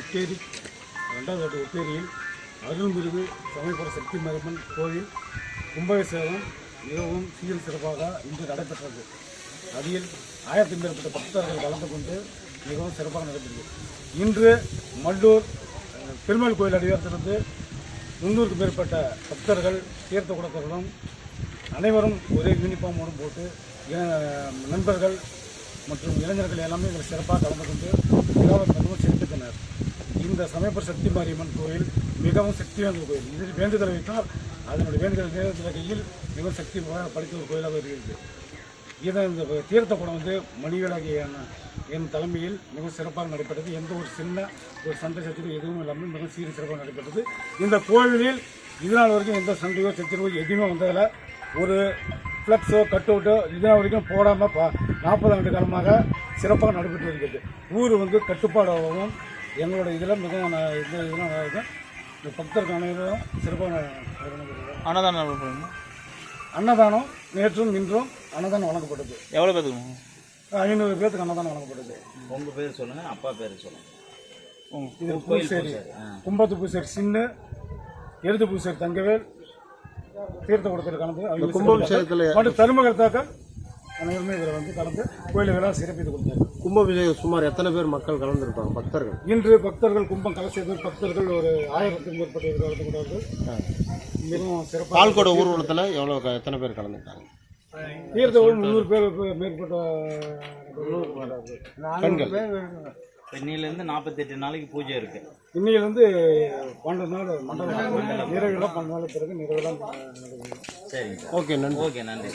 ஒட்டேரி ரெண்டாவது வார்டு ஒட்டேரியில் அருள்மிருது சமயபுர சக்தி மரியம்மன் கோயில் கும்பாபிஷேகம் மிகவும் சீர் சிறப்பாக இன்று நடைபெற்றது. அதில் ஆயிரத்தி மேற்பட்ட பக்தர்கள் கலந்து கொண்டு மிகவும் சிறப்பாக நடைபெற்றது. இன்று மல்லூர் பெருமாள் கோயில் அடிவாரத்திலிருந்து முன்னூறுக்கு மேற்பட்ட பக்தர்கள் தீர்த்த குடத்தர்களும் அனைவரும் ஒரே யூனிஃபார்மோடு போட்டு நண்பர்கள் மற்றும் இளைஞர்கள் எல்லாமே இதில் சிறப்பாக கலந்து கொண்டு இந்த சமயபுர சக்தி மாரியம்மன் கோயில் மிகவும் சக்தி வாய்ந்த கோயில். இதில் வேண்டுதல் வைத்தால் அதனுடைய வேண்டுதல் நேரத்தில் கையில் மிகவும் சக்தி படைத்த ஒரு கோயிலாக இருக்கிறது. இதை இந்த தீர்த்த குடம் வந்து மணிவிழாகிய என் தலைமையில் மிகவும் சிறப்பாக நடைபெற்றது. எந்த ஒரு சின்ன ஒரு சண்டை சச்சரவு எதுவும் இல்லாமல் மிகவும் சீர சிறப்பாக நடைபெற்றது. இந்த கோவிலில் இதனால் வரைக்கும் எந்த சண்டையோ சச்சரவோ எதுவுமே வந்ததில்லை. ஒரு ஃப்ளக்ஸோ கட் அவுட்டோ இதனால் வரைக்கும் போடாமல் பா நாற்பது ஆண்டு காலமாக சிறப்பாக நடைபெற்று இருக்கிறது ஊர் வந்து கட்டுப்பாடாகவும் எங்களோட இதில் மிகவும் இந்த இதெல்லாம் நல்லா இருக்கும். இந்த பக்தர்கள் அனைவரும் நடைபெறுகிறது. அன்னதானம் அன்னதானம் நேற்றும் இன்றும் அன்னதானம் வழங்கப்பட்டது. எவ்வளோ பேத்துக்கு ஐநூறு பேருக்கு அன்னதானம் வழங்கப்பட்டது. உங்க பேர் சொல்லுங்க அப்பா பேர் சொல்லுங்க. இது பூசேரி கும்பத்து பூசேரி சின்ன எழுத்து பூசேரி தங்கவேல் தீர்த்த கொடுத்தல் கலந்து கும்பாபிஷேகத்தில் மற்றும் தருமகர்த்தாக்கள் அனைவருமே இதில் வந்து கலந்து கோயில் விழா சிறப்பித்து கொடுத்தாங்க கும்பாபிஷேகம் சுமார் எத்தனை பேர் மக்கள் கலந்துருப்பாங்க? பக்தர்கள்? இன்று பக்தர்கள் கும்பம் கலசியது பக்தர்கள் ஒரு ஆயிரத்துக்கும் மேற்பட்ட இதில் கலந்து கொண்டார்கள் மிகவும் சிறப்பாக பால்கோட ஊர்வலத்தில் எவ்வளோ க- எத்தனை பேர் கலந்துருக்காங்க? தீர்த்த ஒரு முந்நூறு பேருக்கு மேற்பட்ட பெண்கள். இன்னிலேருந்து நாற்பத்தெட்டு நாளைக்கு பூஜை இருக்கு. இன்னையிலிருந்து பன்னெண்டு நாள் மண்டலம் நிறைவுலாம் பன்னெண்டு நாள் பிறகு நிறைவுலாம் சரிங்க. ஓகே நன்றி. ஓகே நன்றி.